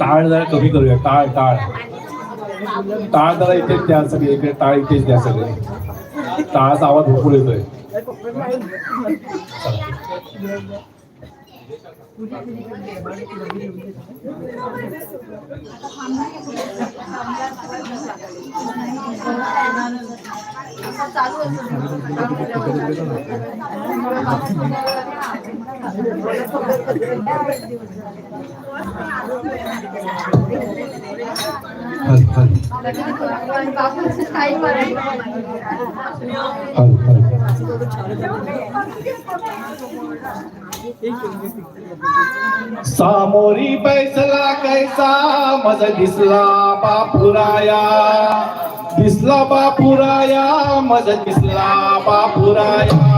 टाळ जरा कमी करूया टाळ टाळ. टाळ जरा इथेच द्या सगळे इकडे टाळ इथेच द्या सगळे. टाळाचा आवाज भरपूर येतोय. सामोरी पैसला कैसा मज दिसला बापुराया. दिसला बापुराया मज दिसला बापुराया.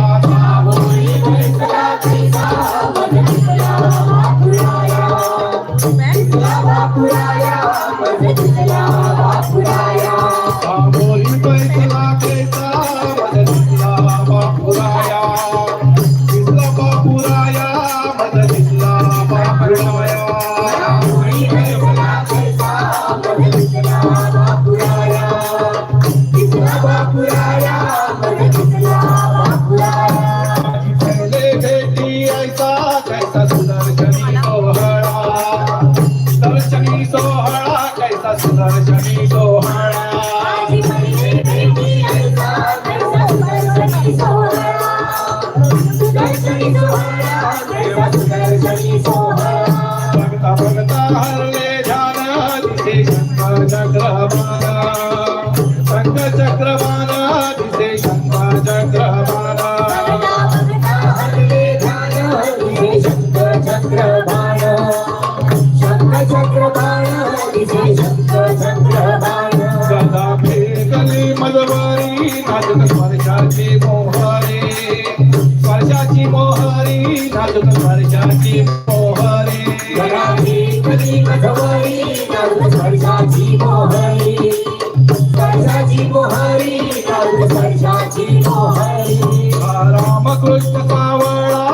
वर्षाची मोहरी नाजूक वर्षाची मोहरी. घराची कधी मधवरी नाजूक वर्षाची मोहरी. वर्षाची मोहरी नाजूक वर्षाची मोहरी रामकृष्ण सावळा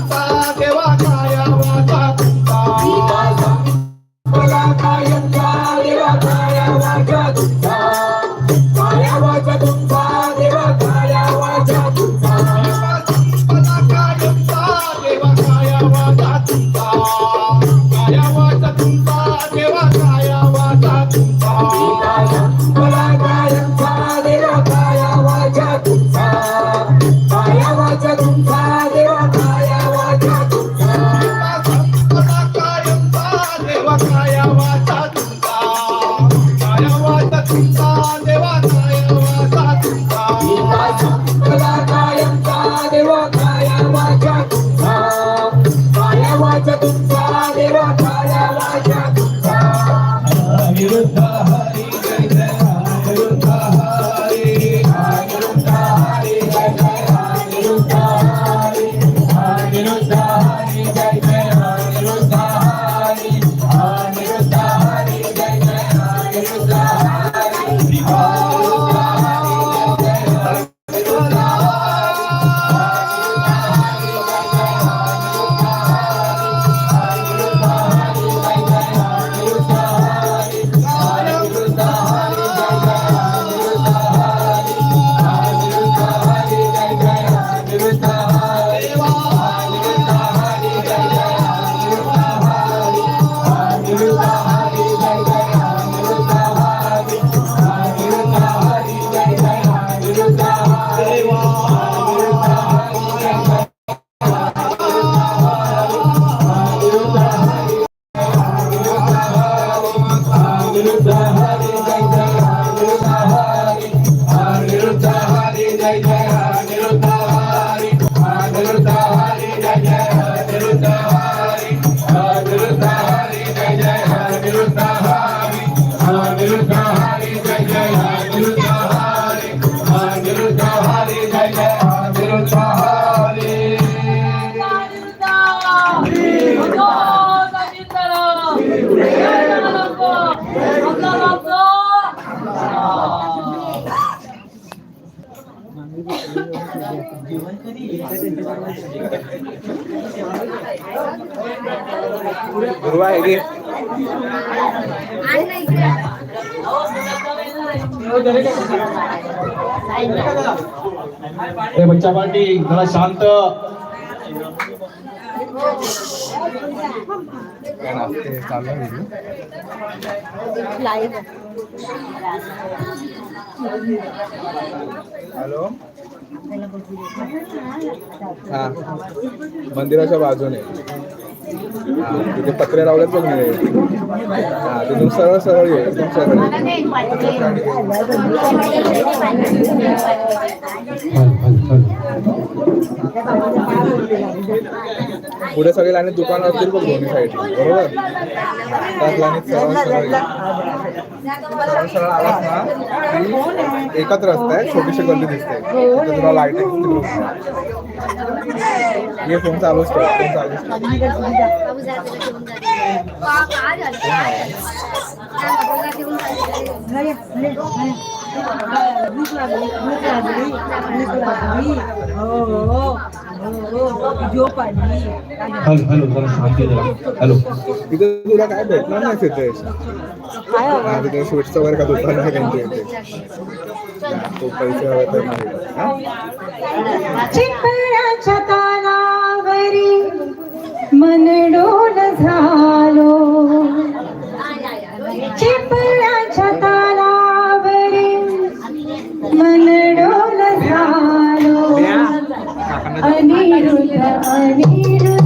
Bye. अनिरुद्ध आहे गे ए बच्चा पार्टी जरा शांत. हॅलो? हा मंदिराच्या बाजूने. तिथे पत्रे लावलेत बघ निळे. हा तिथून सरळ सरळ ये एकदम सरळ पुढे सगळे लाईनीत दुकान असतील बघ दोन्ही साईड बरोबर? त्याच लाईनीत सरळ सरळ सरळ सरळ आलास ना एकच रस्ता आहे छोटीशी गर्दी दिसते. तुला लाइट ये फोन चालूच कर फोन चालूच कर हॅलो हॅलो जरा शांती जरा. हॅलो. तिथे तुला काय भेटणार नाही तिथे? तिथे स्वीट्सचं वगैरे का दुकान आहे त्यांच्या इथे. तो पैसे हवे तर नाही? चिपळाच्या तालावरी मन डोल झालो. चिपळाच्या तालावरी मन डोल झालो. अनिरुद्ध अनिरुद्ध.